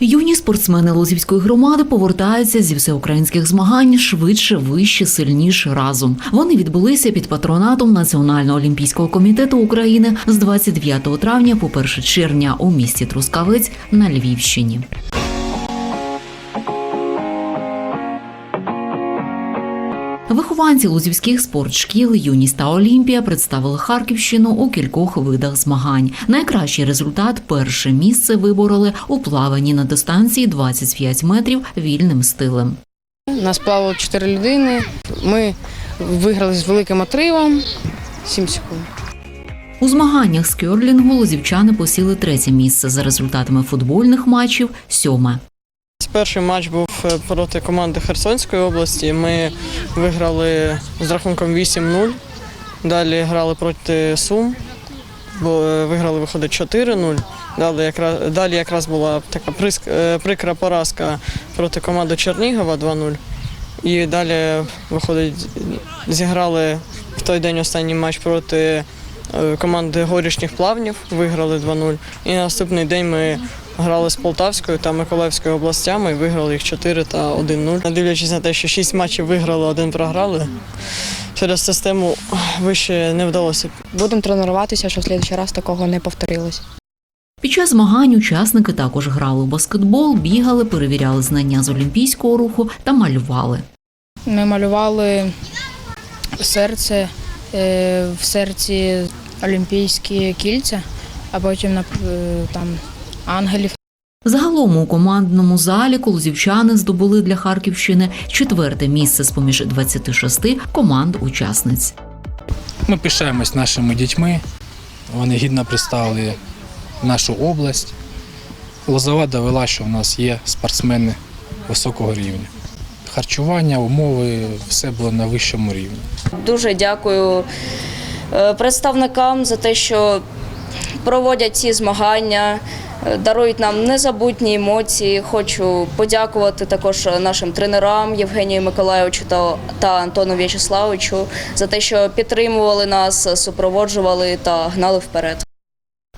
Юні спортсмени Лозівської громади повертаються зі всеукраїнських змагань швидше, вище, сильніше разом. Вони відбулися під патронатом Національного олімпійського комітету України з 29 травня по 1 червня у місті Трускавець на Львівщині. Вихованці лузівських спортшкіл Юність та Олімпія представили Харківщину у кількох видах змагань. Найкращий результат перше місце вибороли у плаванні на дистанції 25 метрів вільним стилем. Нас плавало 4 людини. Ми виграли з великим отривом 7 секунд. У змаганнях з кьорлінгу лозівчани посіли третє місце за результатами футбольних матчів сьоме. Перший матч був проти команди Херсонської області. Ми виграли з рахунком 8-0. Далі грали проти Сум, бо е, виграли, виходить, 4-0. Далі якраз, далі якраз була така е, прикра поразка проти команди Чернігова 2-0. І далі, виходить, зіграли в той день останній матч проти е, команди горішніх плавнів, виграли 2-0. І наступний день ми грали з Полтавською та Миколаївською областями і виграли їх 4 та 1-0. Дивлячись на те, що 6 матчів виграли, один програли. Через систему вище не вдалося Будемо тренуватися, щоб в слідчий раз такого не повторилось. Під час змагань учасники також грали у баскетбол, бігали, перевіряли знання з олімпійського руху та малювали. Ми малювали серце, е, в серці олімпійські кільця, а потім е, там ангелів. Загалом у командному заліку лозівчани здобули для Харківщини четверте місце з поміж 26 команд-учасниць. Ми пишаємось нашими дітьми. Вони гідно представили нашу область. Лозова довела, що в нас є спортсмени високого рівня. Харчування, умови, все було на вищому рівні. Дуже дякую е, представникам за те, що проводять ці змагання, е, дарують нам незабутні емоції. Хочу подякувати також нашим тренерам Євгенію Миколайовичу та, та Антону В'ячеславовичу за те, що підтримували нас, супроводжували та гнали вперед.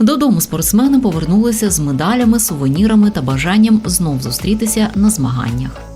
Додому спортсмени повернулися з медалями, сувенірами та бажанням знов зустрітися на змаганнях.